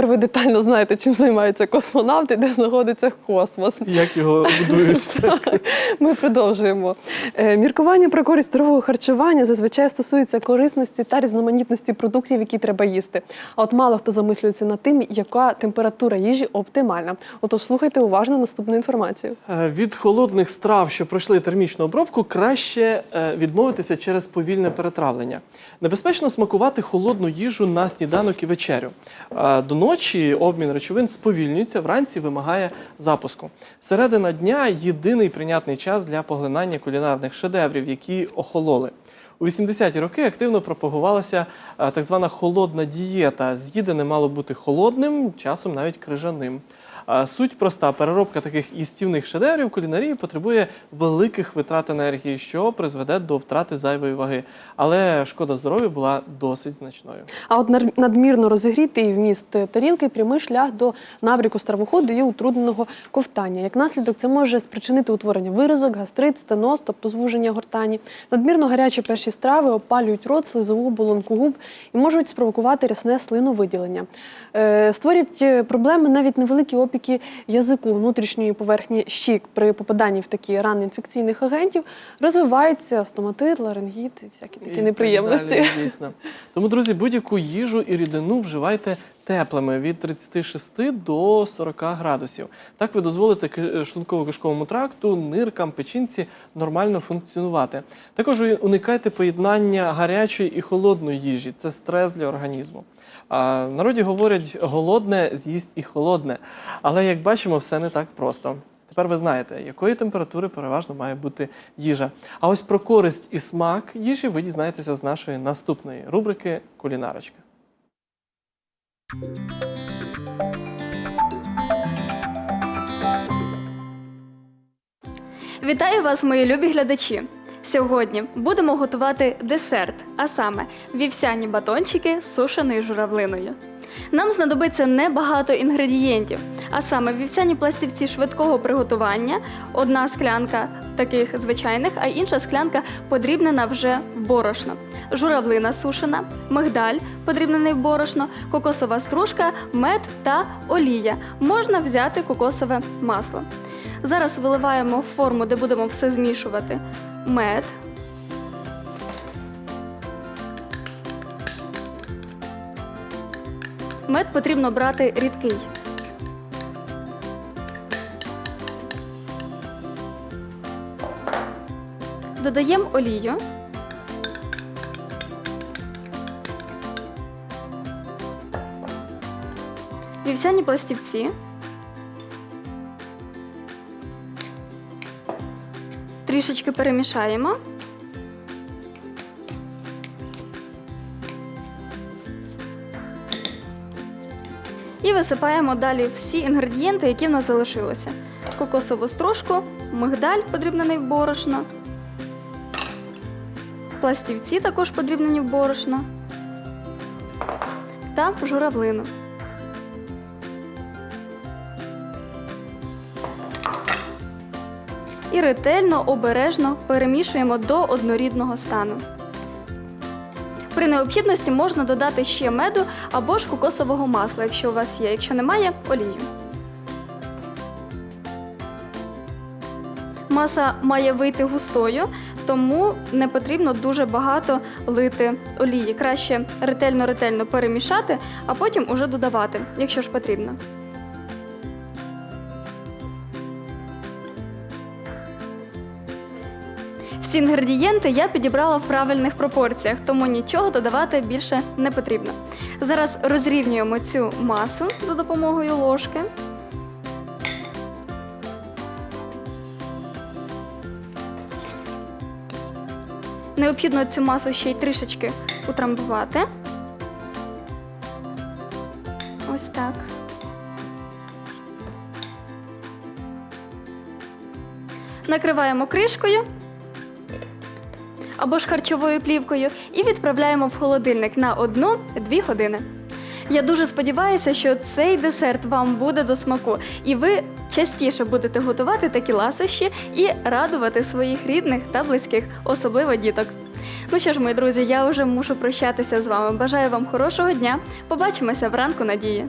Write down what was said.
тепер ви детально знаєте, чим займаються космонавти, де знаходиться космос. Як його будують? Ми продовжуємо. Е, Міркування про користь здорового харчування зазвичай стосується корисності та різноманітності продуктів, які треба їсти. А от мало хто замислюється над тим, яка температура їжі оптимальна. Отож, слухайте уважно наступну інформацію. Е, Від холодних страв, що пройшли термічну обробку, краще е, відмовитися через повільне перетравлення. Небезпечно смакувати холодну їжу на сніданок і вечерю. До ночі обмін речовин сповільнюється, вранці вимагає запуску. Середина дня єдиний прийнятний час для поглинання кулінарних шедеврів, які охололи. У 80-ті роки активно пропагувалася е, так звана холодна дієта. З'їдене мало бути холодним, часом навіть крижаним. Суть проста: переробка таких їстівних шедеврів кулінарії потребує великих витрат енергії, що призведе до втрати зайвої ваги. Але шкода здоров'ю була досить значною. А от надмірно розігрітий вміст тарілки прямий шлях до набріку стравоходу і утрудненого ковтання. Як наслідок, це може спричинити утворення виразок, гастрит, стеноз, тобто звуження гортані. Надмірно гарячі перші страви опалюють рот, слизову оболонку губ і можуть спровокувати рясне слиновиділення. Е, створюють е, проблеми навіть невеликі опіки язику внутрішньої поверхні щік при попаданні в такі рани інфекційних агентів. розвивається стоматит, ларингіт і всякі такі і неприємності. далі, дійсно. Тому, друзі, будь-яку їжу і рідину вживайте теплими від 36 до 40 градусів. Так ви дозволите шлунково-кишковому тракту, ниркам, печінці нормально функціонувати. Також уникайте поєднання гарячої і холодної їжі. Це стрес для організму. А в народі говорять, голодне з'їсть і холодне. Але як бачимо, все не так просто. Тепер ви знаєте, якої температури переважно має бути їжа. А ось про користь і смак їжі ви дізнаєтеся з нашої наступної рубрики Кулінарочка. Вітаю вас, мої любі глядачі! Сьогодні будемо готувати десерт, а саме вівсяні батончики з сушеною журавлиною. Нам знадобиться небагато інгредієнтів, а саме вівсяні пластівці швидкого приготування, одна склянка таких звичайних, а інша склянка подрібнена вже в борошно. Журавлина сушена, мигдаль подрібнений в борошно, кокосова стружка, мед та олія. Можна взяти кокосове масло. Зараз виливаємо в форму, де будемо все змішувати. Мед. Мед потрібно брати рідкий. Додаємо олію. Вівсяні пластівці. Трішечки перемішаємо. І висипаємо далі всі інгредієнти, які в нас залишилися. Кокосову стружку, мигдаль подрібнений в борошно, пластівці також подрібнені в борошно та журавлину. і ретельно обережно перемішуємо до однорідного стану. При необхідності можна додати ще меду або ж кокосового масла, якщо у вас є, якщо немає олію. Маса має вийти густою, тому не потрібно дуже багато лити олії. Краще ретельно-ретельно перемішати, а потім уже додавати, якщо ж потрібно. Всі інгредієнти я підібрала в правильних пропорціях, тому нічого додавати більше не потрібно. Зараз розрівнюємо цю масу за допомогою ложки. Необхідно цю масу ще й трішечки утрамбувати. Ось так. Накриваємо кришкою або ж харчовою плівкою і відправляємо в холодильник на 1-2 години. Я дуже сподіваюся, що цей десерт вам буде до смаку, і ви частіше будете готувати такі ласощі і радувати своїх рідних та близьких, особливо діток. Ну що ж, мої друзі, я вже мушу прощатися з вами. Бажаю вам хорошого дня. Побачимося вранку надії.